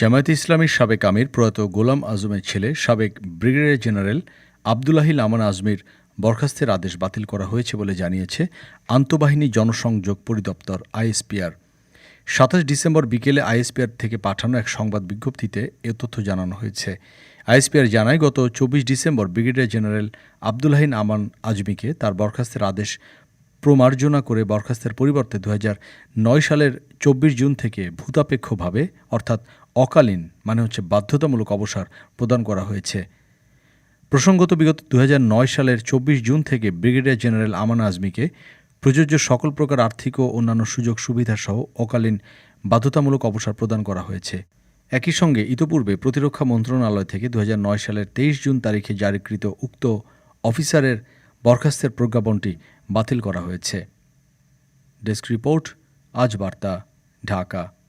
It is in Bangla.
জামায়াতে ইসলামীর সাবেক আমির প্রয়াত গোলাম আজমের ছেলে সাবেক ব্রিগেডিয়ার জেনারেল আবদুল্লাহিল আমান আজমির বরখাস্তের আদেশ বাতিল করা হয়েছে বলে জানিয়েছে আন্তঃবাহিনী জনসংযোগ পরিদপ্তর আইএসপিআর। সাতাশ ডিসেম্বর বিকেলে আইএসপিআর থেকে পাঠানো এক সংবাদ বিজ্ঞপ্তিতে এ তথ্য জানানো হয়েছে। আইএসপিআর জানায়, গত চব্বিশ December brigadier general Abdullahil Aman আজমিকে তার বরখাস্তের আদেশ প্রমার্জনা করে বরখাস্তের পরিবর্তে দু নয় সালের চব্বিশ জুন থেকে ভূতাপেক্ষভাবে, অর্থাৎ অকালীন মানে হচ্ছে বাধ্যতামূলক অবসর প্রদান করা হয়েছে। প্রসঙ্গত বিগত দুহাজার নয় সালের চব্বিশ জুন থেকে ব্রিগেডিয়ার জেনারেল আমান আজমিকে প্রযোজ্য সকল প্রকার আর্থিক ও অন্যান্য সুযোগ সুবিধা সহ অকালীন বাধ্যতামূলক অবসর প্রদান করা হয়েছে। একই সঙ্গে ইতোপূর্বে প্রতিরক্ষা মন্ত্রণালয় থেকে দু হাজার নয় সালের তেইশ জুন তারিখে জারিকৃত উক্ত অফিসারের বরখাস্তের প্রজ্ঞাপনটি বাতিল করা হয়েছে। ডেস্ক রিপোর্ট আজ বার্তা ঢাকা।